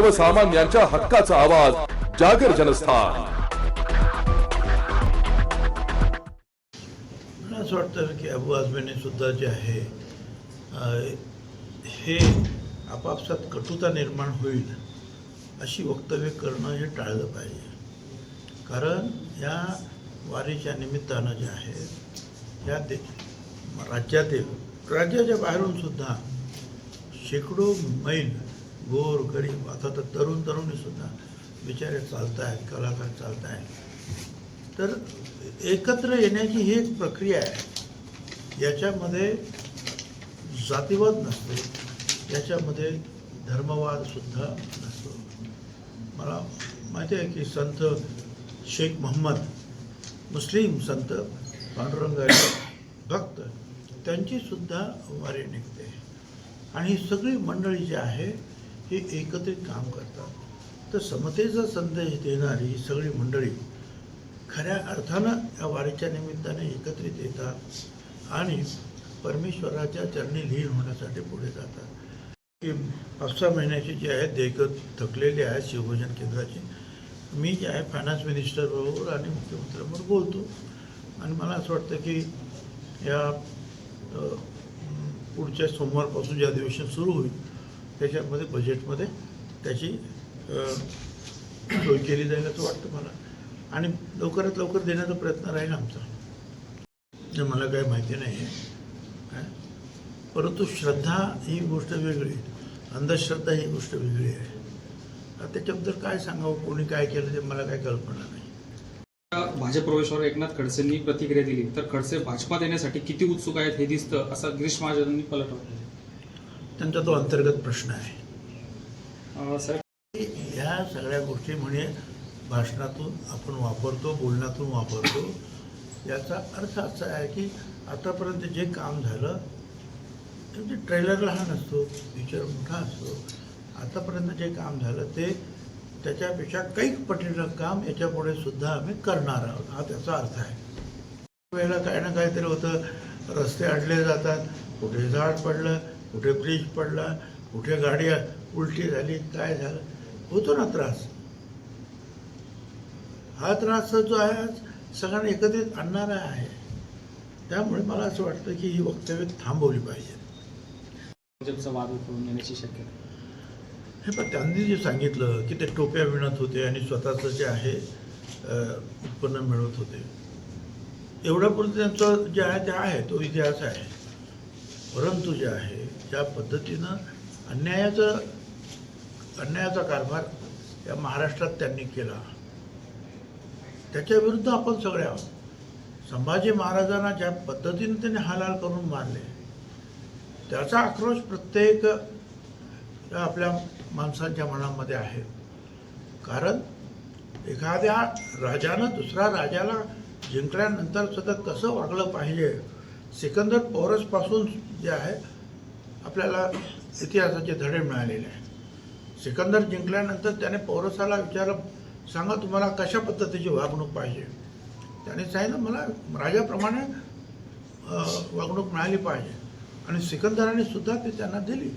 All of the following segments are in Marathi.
सर्वसामान्यांच्या हक्काचा आवाज जागर जनस्थान. मला असं वाटतं की अबू आझमीने सुद्धा जे आहे हे आपापसात कटुता निर्माण होईल अशी वक्तव्य करणं हे टाळलं पाहिजे. कारण या वारीच्या निमित्तानं जे आहे या दे राज्यातील राज्याच्या बाहेरून सुद्धा शेकडो मैल गोर गरीब आता तर तरुण तरुणीसुद्धा बिचारे चालत आहेत कलाकार चालत आहेत तर एकत्र येण्याची ही एक प्रक्रिया आहे. याच्यामध्ये जातीवाद नसतो. याच्यामध्ये धर्मवाद सुद्धा नसतो. मला माहिती आहे की संत शेख मोहम्मद मुस्लिम संत पांडुरंग भक्त त्यांची सुद्धा वारी निघते. आणि ही सगळी मंडळी जी आहे हे एकत्रित काम करतात. तर समतेचा संदेश देणारी ही सगळी मंडळी खऱ्या अर्थानं या वारीच्या निमित्ताने एकत्रित येतात आणि परमेश्वराच्या चरणी लीन होण्यासाठी पुढे जातात. की पाच सहा जे आहे आहेत देयकं थकलेले आहेत शिवभोजन केंद्राचे. मी जे आहे फायनान्स मिनिस्टरबरोबर आणि मुख्यमंत्र्यांबरोबर बोलतो. आणि मला असं वाटतं की या पुढच्या सोमवारपासून जे अधिवेशन सुरू होईल त्याच्यामध्ये बजेटमध्ये त्याची सोय केली जाईल असं वाटतं मला. आणि लवकरात लवकर देण्याचा प्रयत्न राहील आमचा. हे मला काही माहिती नाही आहे काय परंतु श्रद्धा ही गोष्ट वेगळी. अंधश्रद्धा ही गोष्ट वेगळी आहे. त्याच्याबद्दल काय सांगावं? कोणी काय केलं ते मला काही कल्पना नाही. भाजप प्रवेशावर एकनाथ खडसेंनी प्रतिक्रिया दिली. तर खडसे भाजपात येण्यासाठी किती उत्सुक आहेत हे दिसतं असं गिरीश महाजनांनी पलटवलं. त्यांचा तो अंतर्गत प्रश्न आहे. ह्या सगळ्या गोष्टी म्हणे भाषणातून आपण वापरतो बोलण्यातून वापरतो. याचा अर्थ असा आहे की आतापर्यंत जे काम झालं म्हणजे ट्रेलर लहान असतो पिक्चर मोठा असतो. आतापर्यंत जे काम झालं ते त्याच्यापेक्षा कैक पटीनं काम याच्यापुढे सुद्धा आम्ही करणार आहोत. हा त्याचा अर्थ आहे. वेळेला काही ना काहीतरी होतं रस्ते अडले जातात कुठे झाड पडलं कुठे ब्रिज पडला कुठे गाडी उलटी झाली काय झालं? होतो ना त्रास. हा त्रास जो आहे सगळ्यांना एकत्रित आणणारा आहे. त्यामुळे मला असं वाटतं की ही वक्तव्य थांबवली पाहिजे. भाजपचा वाद उठवून येण्याची शक्यता. हे पण त्यांनी जे सांगितलं की ते टोप्या विणत होते आणि स्वतःचं जे आहे उत्पन्न मिळवत होते. एवढ्यापुरतं त्यांचं जे आहे ते आहे तो इतिहास आहे. परंतु जे आहे ज्या पद्धतीनं अन्यायाचं अन्यायाचा कारभार या महाराष्ट्रात त्यांनी केला. त्याच्या विरुद्ध आपण सगळे आहोत. संभाजी महाराजांना ज्या पद्धतीने त्यांनी हालाल करून मारले त्याचा आक्रोश प्रत्येक आपल्या माणसांच्या मनामध्ये आहे. कारण एखाद्या राजानं दुसऱ्या राजाला जिंकल्यानंतर सुद्धा कसं वागलं पाहिजे सिकंदर पोरसपासून जे आहे आपल्याला इतिहासाचे धडे मिळालेले आहेत. सिकंदर जिंकल्यानंतर त्याने पौरसाला विचारलं सांगा तुम्हाला कशा पद्धतीची वागणूक पाहिजे? त्याने सांगितलं मला राजाप्रमाणे वागणूक मिळाली पाहिजे. आणि सिकंदराने सुद्धा ते त्यांना दिली.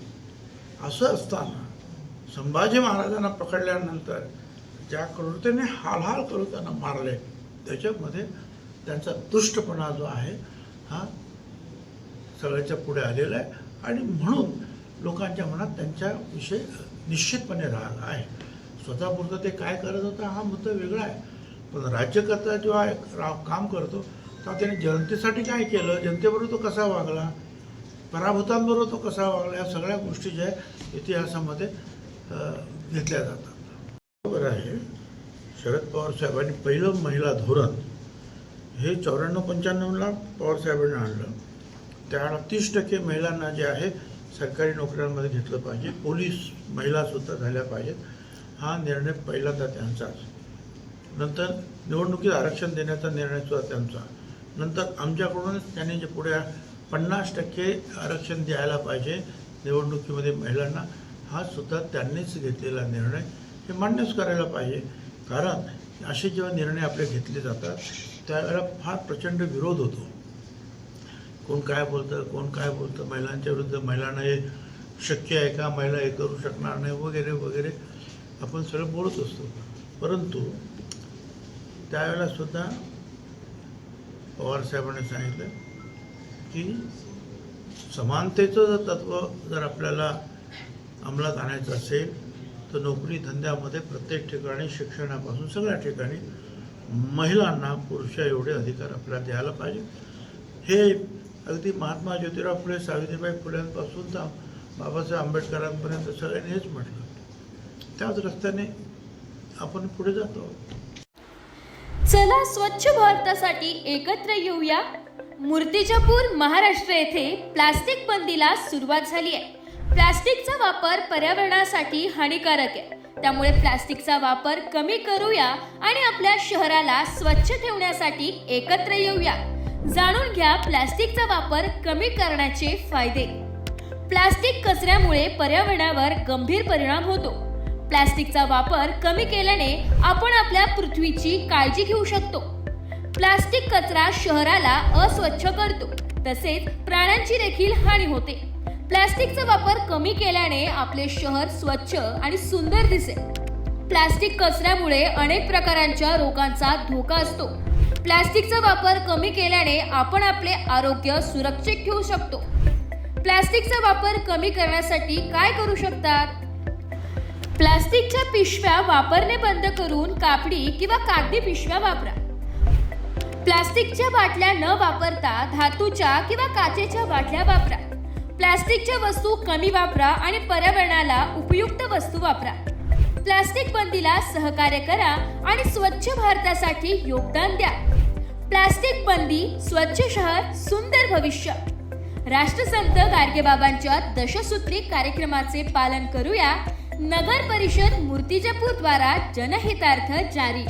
असं असताना संभाजी महाराजांना पकडल्यानंतर ज्या क्रूरतेने हालहाल करून त्यांना मारले त्याच्यामध्ये त्यांचा दुष्टपणा जो आहे हा सगळ्याच्या पुढे आलेला आहे. आणि म्हणून लोकांच्या मनात त्यांच्याविषयी निश्चितपणे राहिला आहे. स्वतःपुरतं ते काय करत होतं हा मुद्दा वेगळा आहे. पण राज्यकर्ता जेव्हा राव रा काम करतो तेव्हा त्याने जनतेसाठी काय केलं? जनतेबरोबर तो कसा वागला? पराभूतांबरोबर तो कसा वागला? या सगळ्या गोष्टी ज्या इतिहासामध्ये घेतल्या जातात. बरोबर आहे. शरद पवार साहेबांनी पहिलं महिला धोरण हे चौऱ्याण्णव पंच्याण्णवला पवार साहेबांनी आणलं. त्यावेळेला तीस टक्के महिलांना जे आहे सरकारी नोकऱ्यांमध्ये घेतलं पाहिजे. पोलीस महिलासुद्धा झाल्या पाहिजेत. हा निर्णय पहिल्यांदा त्यांचाच नंतर निवडणुकीत आरक्षण देण्याचा निर्णयसुद्धा त्यांचा नंतर आमच्याकडूनच त्यांनी जे पुढे पन्नास टक्के आरक्षण द्यायला पाहिजे निवडणुकीमध्ये महिलांना हा सुद्धा त्यांनीच घेतलेला निर्णय हे मान्यच करायला पाहिजे. कारण असे जेव्हा निर्णय आपले घेतले जातात त्यावेळेला फार प्रचंड विरोध होतो. कोण काय बोलतं कोण काय बोलतं महिलांच्या विरुद्ध महिलांना हे शक्य आहे का महिला हे करू शकणार नाही वगैरे वगैरे. आपण सगळं बोलत असतो. परंतु त्यावेळेला सुद्धा पवारसाहेबांनी सांगितलं की समानतेचं जर तत्त्व जर आपल्याला अंमलात आणायचं असेल तर नोकरी धंद्यामध्ये प्रत्येक ठिकाणी शिक्षणापासून सगळ्या ठिकाणी महिलांना पुरुषा एवढे अधिकार आपल्याला द्यायला पाहिजे. हे अगदी महात्मा ज्योतिराव फुले सावित्रीबाई फुल्यांपासून तर बाबासाहेब आंबेडकरांपर्यंत सगळ्यांनी हेच म्हटलं. त्याच रस्त्याने आपण पुढे जातो. चला स्वच्छ भारतासाठी एकत्र येऊया. मूर्तिजापूर महाराष्ट्र येथे प्लास्टिक बंदीला सुरुवात झाली आहे. प्लास्टिकचा वापर पर्यावरणासाठी हानिकारक आहे. त्यामुळे प्लास्टिकचा वापर कमी करूया आणि आपल्या शहराला स्वच्छ ठेवण्यासाठी एकत्र येऊया. जाणून घ्या प्लास्टिकचा वापर कमी करण्याचे फायदे. प्लास्टिक कचऱ्यामुळे पर्यावरणावर गंभीर परिणाम होतो. प्लास्टिकचा वापर कमी केल्याने आपण आपल्या पृथ्वीची काळजी घेऊ शकतो. प्लास्टिक कचरा शहराला अस्वच्छ करतो तसेच प्राण्यांची देखील हानी होते. प्लास्टिकचा वापर कमी केल्याने आपले शहर स्वच्छ आणि सुंदर दिसेल. प्लास्टिक कचऱ्यामुळे अनेक प्रकारांच्या रोगांचा धोका असतो. प्लास्टिकचा वापर कमी केल्याने आपण आपले आरोग्य सुरक्षित ठेवू शकतो. प्लास्टिकचा वापर कमी करण्यासाठी काय करू शकतात? प्लास्टिकच्या पिशव्या वापरणे बंद करून कापडी किंवा कागदी पिशव्या वापरा. प्लास्टिकच्या बाटल्या न वापरता धातूच्या किंवा काचेच्या बाटल्या वापरा. प्लास्टिकच्या वस्तू कमी वापरा आणि पर्यावरणाला उपयुक्त वस्तू वापरा. प्लास्टिक बंदीला सहकार्य करा आणि स्वच्छ भारतासाठी योगदान द्या. प्लास्टिक बंदी स्वच्छ शहर सुंदर भविष्य. राष्ट्रसंत गाडगेबाबांच्या दशसूत्री कार्यक्रमाचे पालन करूया. नगर परिषद मूर्तिजापूर द्वारा जनहितार्थ जारी.